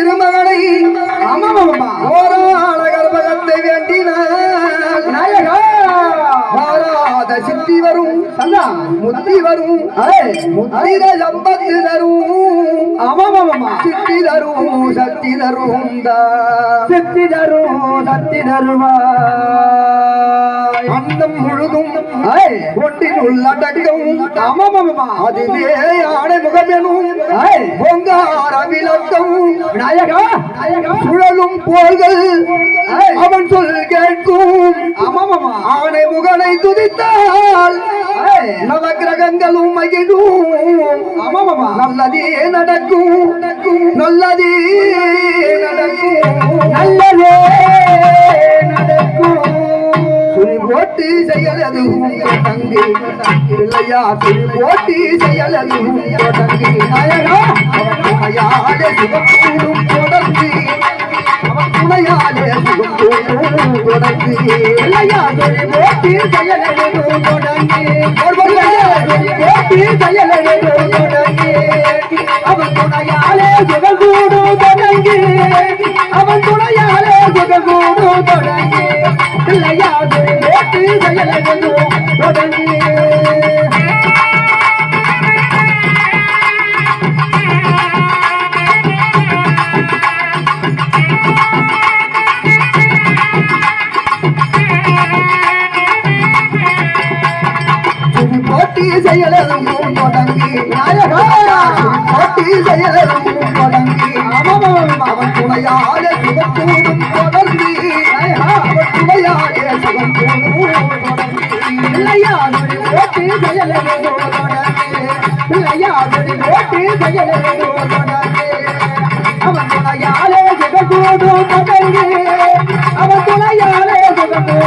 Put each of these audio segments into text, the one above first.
திருமகனை ஓராள கர்ப்பகத்தை வேண்டினார். நாயகா! மாறாத சித்தி வரும். முத்தி வரும். முத்திர சம்பத்து தரும். ஆமாமாமா சித்தி தரும் சக்தி தரும் செத்தி தரும் சத்தி தருவாய் அன்னம் முழுதும் ஒன்றின் உள்ளடக்கம் ஆமாமாமா அதுவே யானை முகமெனும் பொங்கார விளக்கம் நாயகா நாயகா சுழலும் போர்கள் அவன் சொல் கேட்கும். ஆமாமாமா. ஆணை முகனை துதித்தால் ஏய், நவகிரகங்களும் மகிழும். ஆமாமாமா. நல்லதே நடக்கும். நல்லதே நடக்கும். நல்லதே. போட்டு செயலது தங்கி இல்லையா துணி போட்டு செயலது தங்கி நாயகா அவன் துணையாலே தொடர்ந்து அவன் துணையாலே சுகக்கூடும் தொடர்ந்து இல்லையா தொழில் போட்டி செயலெழுதும் தொடங்கி தொழில் போட்டி செயலெழுதும் தொடங்கி போட்டி தொடங்கி போட்டி செயலதும் தொடங்கி அவன் துணையாலே சுகக்கூடும் தொடர்ந்து. அவன் துணையாலே தொடங்கி இல்லையா தொடங்கி அவன் துணையாலே தொடங்கி அவன் துணையாலே தொடங்கி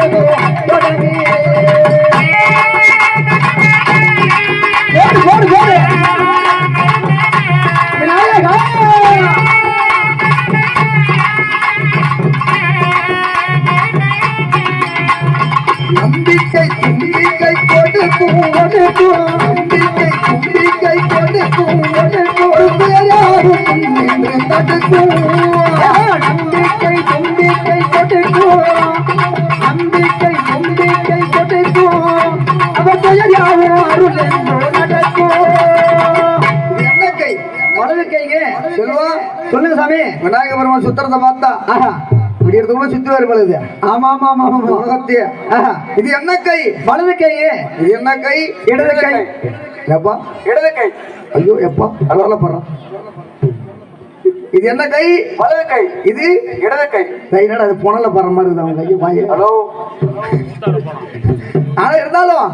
நம்பிக்கை நம்பிக்கை தும்பிக்கை கொடுக்கும் நம்பிக்கை தும்பிக்கை கொடுக்கும் அவர் பெயர் யாவும் அருள் நடக்கும் இது என்ன கை வலது கைங்க செல்வா சொல்லுங்க சாமி. விநாயக பெருமான் சுத்திரத்தை பார்த்தா. ஆஹா. எடுத்து சுத்துவார் பழுது ஆமா ஆமா ஆமா ஆமா ஆஹா இது என்ன கை? வலது கைங்க இது என்ன கை? இடது கை எப்பா? இடது கை ஐயோ எப்பா? அலவல போடுறான் இது என்ன கை? வலது கை இது? இடது கை கை என்னடா அது புனல போற மாதிரி இருக்குது அவங்க கையை? வாங்கி ஹலோ. ஆனா இருந்தாலும்.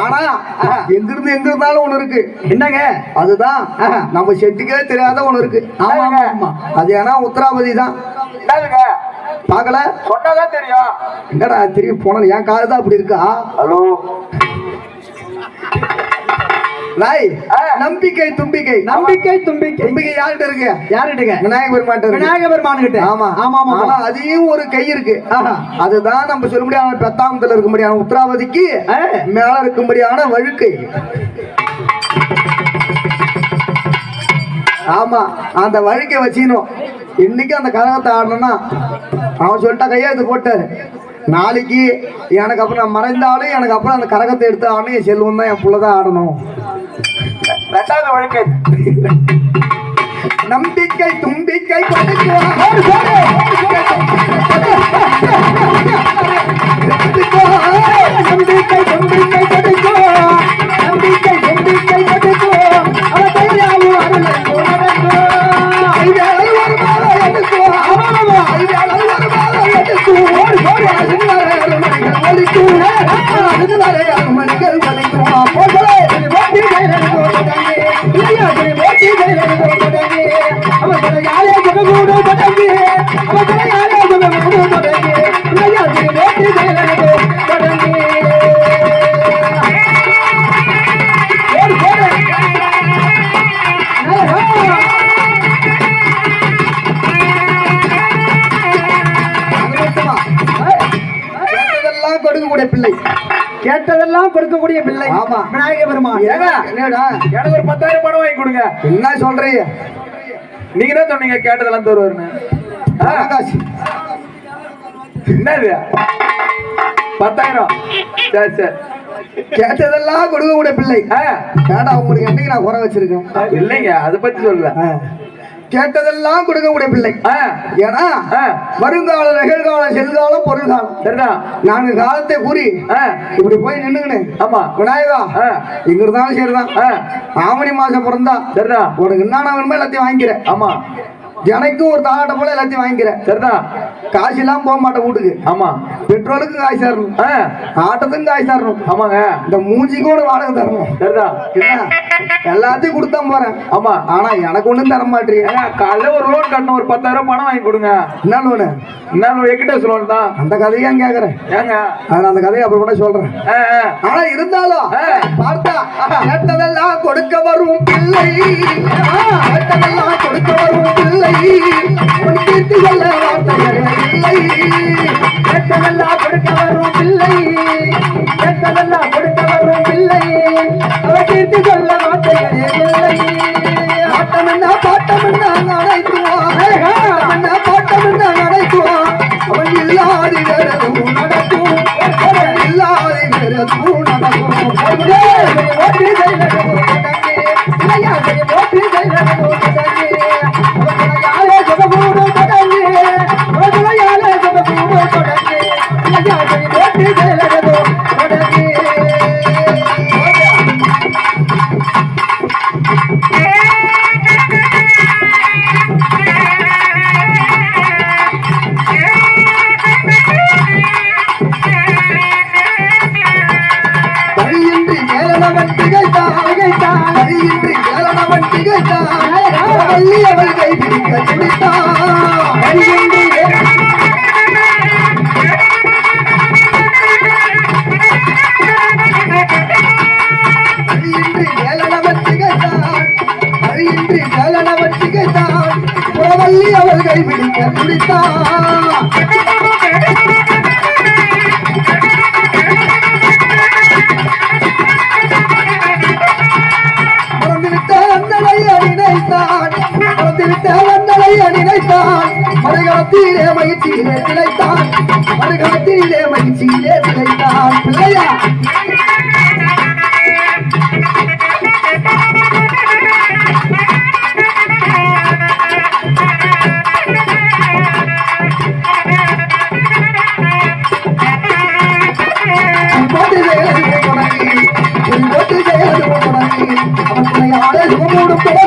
ஆனா எங்க இருந்து எங்க இருந்தாலும் ஒண்ணு இருக்கு. என்னங்க? அதுதான். நம்ம செட்டுக்கே தெரியாத ஒண்ணு இருக்கு. ஆமா ஆமா அது ஏன்னா உத்தராபதி தான். பார்க்கல? சொன்னாதான் தெரியும். என்னடா திரும்பி போனல் என் காது தான் அப்படி இருக்கா? ஹலோ. லாய். நம்பிக்கை தும்பிக்கை. நம்பிக்கை தும்பிக்கை. தும்பிக்கை யார்கிட்ட இருக்கு? யாருட்டுங்க விநாயக இருக்கு. விநாயக பெருமான் கிட்ட ஆமா ஆமா. ஆமா அதையும் ஒரு கை இருக்கு. அதுதான் நம்ம சொல்ல முடியாத. பெத்தாமத்துல இருக்க முடியாத. உத்தராவதிக்கு. மேல இருக்கும்படியான வழுக்கை. ஆமா. அந்த வழுக்கை வச்சிக்கணும். இன்னைக்கு அந்த கரகத்தை ஆடணும்னா அவன் சொல்லிட்டா கையெழுத்து போட்டாரு. நாளைக்கு எனக்கு அப்புறம் நான் மறைந்தாலும் எனக்கு அப்புறம் அந்த கரகத்தை எடுத்து ஆடணும் என் செல்வம் தான் என் புள்ள தான் ஆடணும். ரெண்டாவது வழக்கு. நம்பிக்கை தும்பிக்கை நம்பிக்கை நம்பிக்கை தும்பிக்கை கேட்டதெல்லாம் கொடுக்கக்கூடிய பிள்ளை. ஆமா. விநாயக பெருமான். என்னடா? எனக்கு ஒரு பத்தாயிரம் பணம் வாங்கி கொடுங்க. என்ன சொல்றீங்க? நீங்க தான் சொன்னீங்க கேட்டதெல்லாம் தருவாருன்னு. என்னது? பத்தாயிரம். சரி சரி. கேட்டதெல்லாம் கொடுக்கக்கூடிய பிள்ளை. ஆ, ஏடா உங்களுக்கு என்னைக்கு நான் குறை வச்சிருக்கேன்? இல்லைங்க அதை பத்தி சொல்லல. கேட்டதெல்லாம் கொடுக்கக்கூடிய பிள்ளை. ஏன்னா ஆ, வருங்காலம் நிகழ்காலம் செல்காலம் பொருள்காலம். சரிதான் நான்கு காலத்தை கூறி இப்படி போய் நின்னுங்கன்னு ஆமா. விநாயகா எங்க இருந்தாலும் சரிதான். ஆவணி மாசம் பிறந்தா சரிதான் உனக்கு என்னென்ன வேணுமோ எல்லாத்தையும் வாங்கிக்கிறேன். ஆமா. எனக்கும் ஒரு தாளாட்ட போல எல்லாத்தையும் வாங்கிக்கிறேன். சரிதான் காசு இல்லாம போக மாட்டேன் வீட்டுக்கு. ஆமா. பெட்ரோலுக்கும் காசு தரணும். ஆ, ஆட்டத்துக்கும் காசு தரணும். ஆமாங்க. இந்த மூஞ்சிக்கும் ஒரு வாடகை தரணும். சரிதான் என்ன? எல்லாத்தையும் கொடுத்தா போறேன். ஆமா. ஆனா எனக்கு ஒண்ணும் தர மாட்டீங்க காலைல ஒரு லோன் கட்டணும். ஒரு பத்தாயிரம் பணம் வாங்கி கொடுங்க. என்ன லோனு என்ன எக்கிட்ட லோன் தான். அந்த கதையை ஏன் கேக்குறேன் ஏங்க. நான் அந்த கதையை அப்புறம் கூட சொல்றேன். ஆனா இருந்தாலும். பார்த்தா கேட்டதெல்லாம் கொடுக்க வரும் பிள்ளை. கேட்டதெல்லாம் கொடுக்க வரும் பிள்ளை. உன் தீர்த்து கொள்ள வார்த்தைகளே இல்லை கேட்டதெல்லாம் வழியின்றி மேலனவன் திகைத்தான் புறவள்ளி அவள் கை துடித்தான் மறந்துவிட்ட நினைத்தான் மறுகாலத்திலே மகிழ்ச்சியிலே திளைத்தான் மறுகாலத்திலே மகிழ்ச்சியிலே திளைத்தான் பிள்ளையா அவன் துணையாளே சுகமூடும் தொடர்ந்து